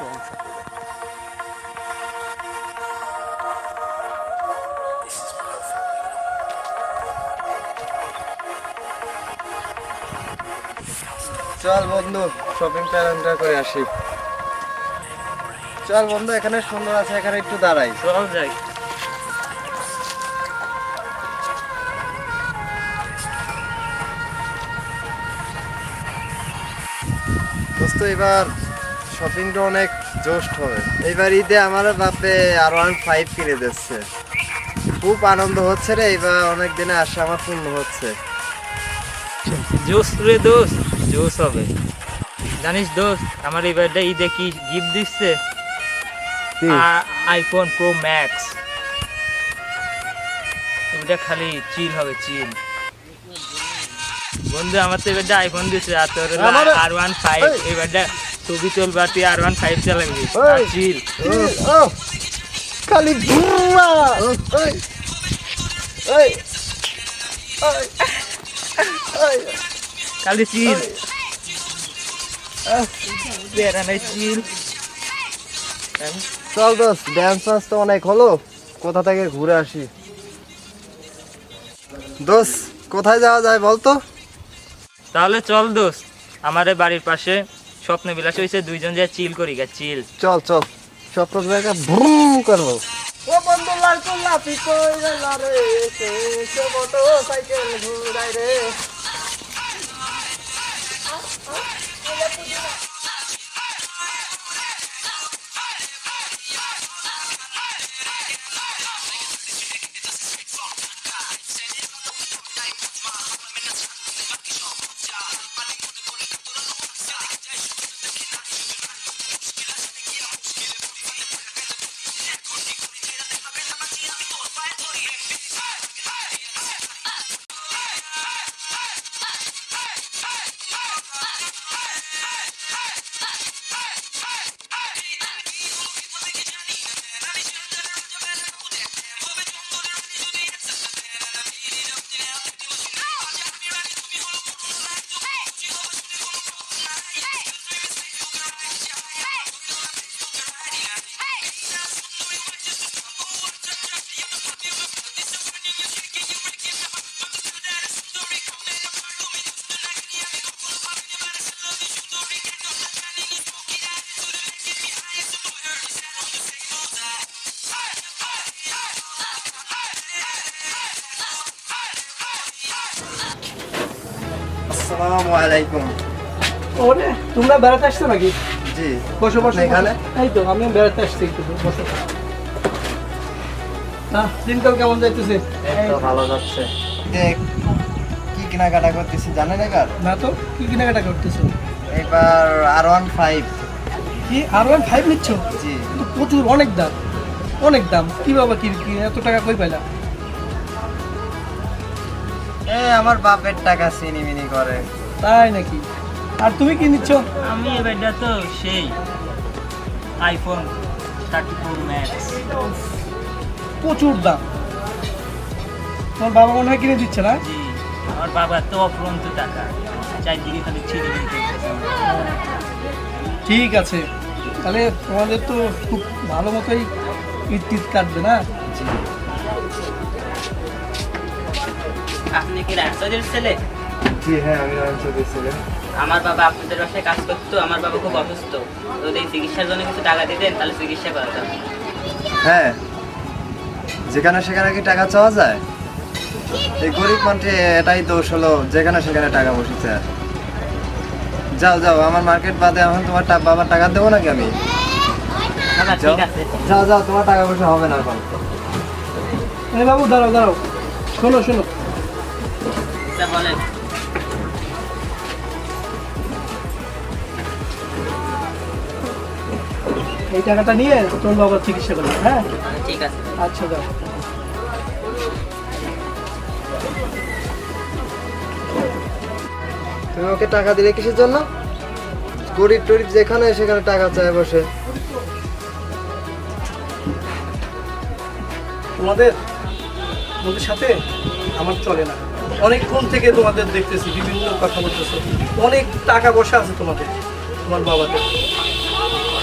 চল বন্ধু শপিং প্ল্যানটা করে আসি। চল বন্ধু এখানে সুন্দর আছে এখানে একটু দাঁড়াই। চল যাই। দোস্ত এবার শপিংটা অনেক। জোস্ট হবে এইবার ঈদে আমার বাপে আর ওয়ান ফাইভ কিনে দিচ্ছে। খুব আনন্দ হচ্ছে রে এবার অনেক দিনে আসা আমার পূর্ণ হচ্ছে। জোস রে দোস্ত জোস হবে। জানিস দোস্ত আমার এই বার্থডে ঈদে কি গিফট দিচ্ছে? আইফোন প্রো ম্যাক্স এটা খালি চিল হবে চিল বন্ধু আমার তো এবারটা আইফোন দিচ্ছে আর তোর আর ওয়ান ফাইভ। এবারটা তুলবা তুই আর ওয়ান ফাইভ চালাবি চিল খালি ভুয়া ওই ওই ওই ওই খালি চিল বেড়া নাই চিল চল দোস্ত ড্যান্স ফ্যান্স তো অনেক হলো। কোথা থেকে ঘুরে আসি? দোস্ত কোথায় যাওয়া যায় বলতো? তাহলে চল দোস্ত আমাদের বাড়ির পাশে স্বপ্ন বিলাস হয়েছে দুইজন যা চিল করি গা চিল। চল চল। স্বপ্ন জায়গা ভ্রুম করব ও বন্ধু লালকুল লাফি কই গেলা রে সে সে মোটর সাইকেল ঘুরাই রে। আসসালামু আলাইকুম। ওরে তোমরা বেড়াতে আসছো নাকি? জি। বসো বসো এখানে? এই তো আমিও বেড়াতে আসছি একটু বসো। না দিনকাল কেমন যাইতেছে? তো ভালো যাচ্ছে। দেখ কি কেনাকাটা করতেছি জানেন এবার? না তো কি কেনাকাটা করতেছো? এবার আর ওয়ান ফাইভ কি আর ওয়ান ফাইভ নিচ্ছ? জি। প্রচুর অনেক দাম। অনেক দাম। কি বাবা কি এত টাকা কই পাইলা? এ আমার বাপের টাকা সিনিমিনি করে। তাই নাকি? আর তুমি কি নিচ্ছ? আমি এবারটা তো সেই আইফোন থার্টি ফোর ম্যাক্স প্রচুর দাম। তোমার বাবা মনে হয় কিনে দিচ্ছে না? জি আমার বাবা তো অফুরন্ত টাকা। চারদিকে খালি ছিঁড়ে দিতে ঠিক আছে। তাহলে তোমাদের তো খুব ভালো মতোই ঈদ টিদ কাটবে না? জি। আপনি কি রাজশাহীর ছেলে? জি হ্যাঁ আমি রামচন্দ্র ছিলেন আমার বাবা আপনাদের বাসায় কাজ করতো আমার বাবা খুব অসুস্থ। তো এই চিকিৎসার জন্য কিছু টাকা দিতেন তাহলে চিকিৎসা করাতাম। হ্যাঁ যেখানে সেখানে কি টাকা চাওয়া যায়? এই গরিব মানুষে এটাই দোষ হলো যেখানে সেখানে টাকা বসেছে। যাও যাও আমার মার্কেট বাদে এখন তোমার বাবার টাকা দেবো নাকি আমি? যাও যাও যাও তোমার টাকা পয়সা হবে না এখন। এই বাবু দাঁড়াও দাঁড়াও। শোনো শোনো। আচ্ছা বলেন। এই টাকাটা নিয়ে তোর বাবার চিকিৎসা করবে হ্যাঁ? ঠিক আছে। আচ্ছা দাও তুমি ওকে টাকা দিলে কিসের জন্য? গরিব টরিব যেখানে সেখানে টাকা চায় বসে। তোমাদের তোমাদের সাথে আমার চলে না। অনেকক্ষণ থেকে তোমাদের দেখতেছি, বিভিন্ন কথা বলতেছো। অনেক টাকা বসা আছে তোমাদের, তোমার বাবাদের।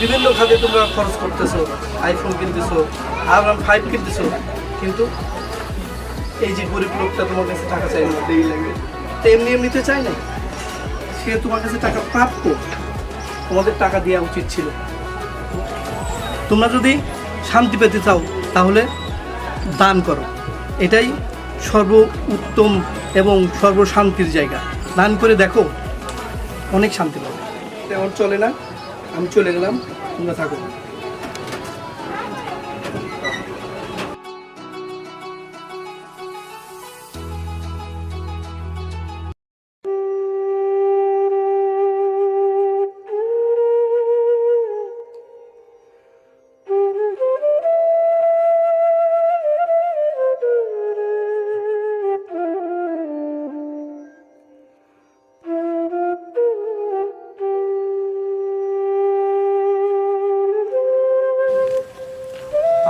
বিভিন্ন খাতে তোমরা খরচ করতেছো আইফোন কিনতেছো আর ফাইভ কিনতেছো, কিন্তু এই যে গরিব লোকটা তোমার কাছে টাকা চাই না, দেরি তো এমনি এমনিতে চাই না। সে তোমার কাছে টাকা প্রাপ্য, তোমাদের টাকা দেওয়া উচিত ছিল। তোমরা যদি শান্তি পেতে চাও, তাহলে দান করো। এটাই সর্ব উত্তম এবং সর্বশান্তির জায়গা। দান করে দেখো, অনেক শান্তি পাবে। তেমন চলে না, আমি চলে গেলাম, তোমরা থাকো।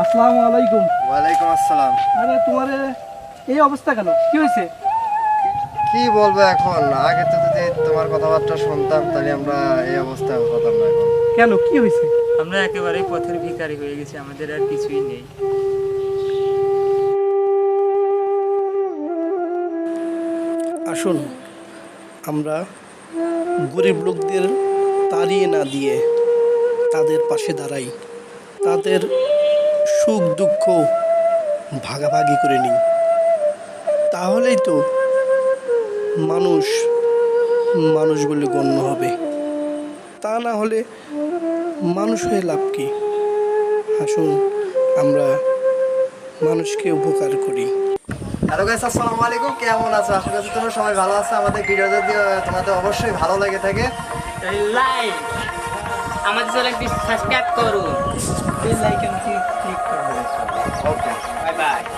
আসসালামু আলাইকুম। ওয়ালাইকুম আসসালাম। আরে তোমার এই অবস্থা কেন? কি হয়েছে? কি বলব এখন? আগে তো যদি তোমার কথাবার্তা শুনতাম তাহলে আমরা এই অবস্থায় হতাম না কেন? কি হয়েছে? আমরা একেবারেই পথের ভিখারি হয়ে গেছি আমাদের আর কিছুই নেই। আসুন আমরা গরিব লোকদের তাড়িয়ে না দিয়ে তাদের পাশে দাঁড়াই। তাদের সুখ দুঃখ ভাগাভাগি করে নিই। তাহলেই তো মানুষ মানুষ বলে গণ্য হবে। তা না হলে মানুষ হয়ে লাভ কি? আসুন আমরা মানুষকে উপকার করি। হ্যালো গাইস আসসালামু আলাইকুম। কেমন আছো? আশা করছি তোমরা সবাই ভালো আছো। আমাদের ভিডিও যদি তোমাদের অবশ্যই ভালো লাগে থাকে। লাইক আমাদের চ্যানেলটি সাবস্ক্রাইব করুন। Okay bye bye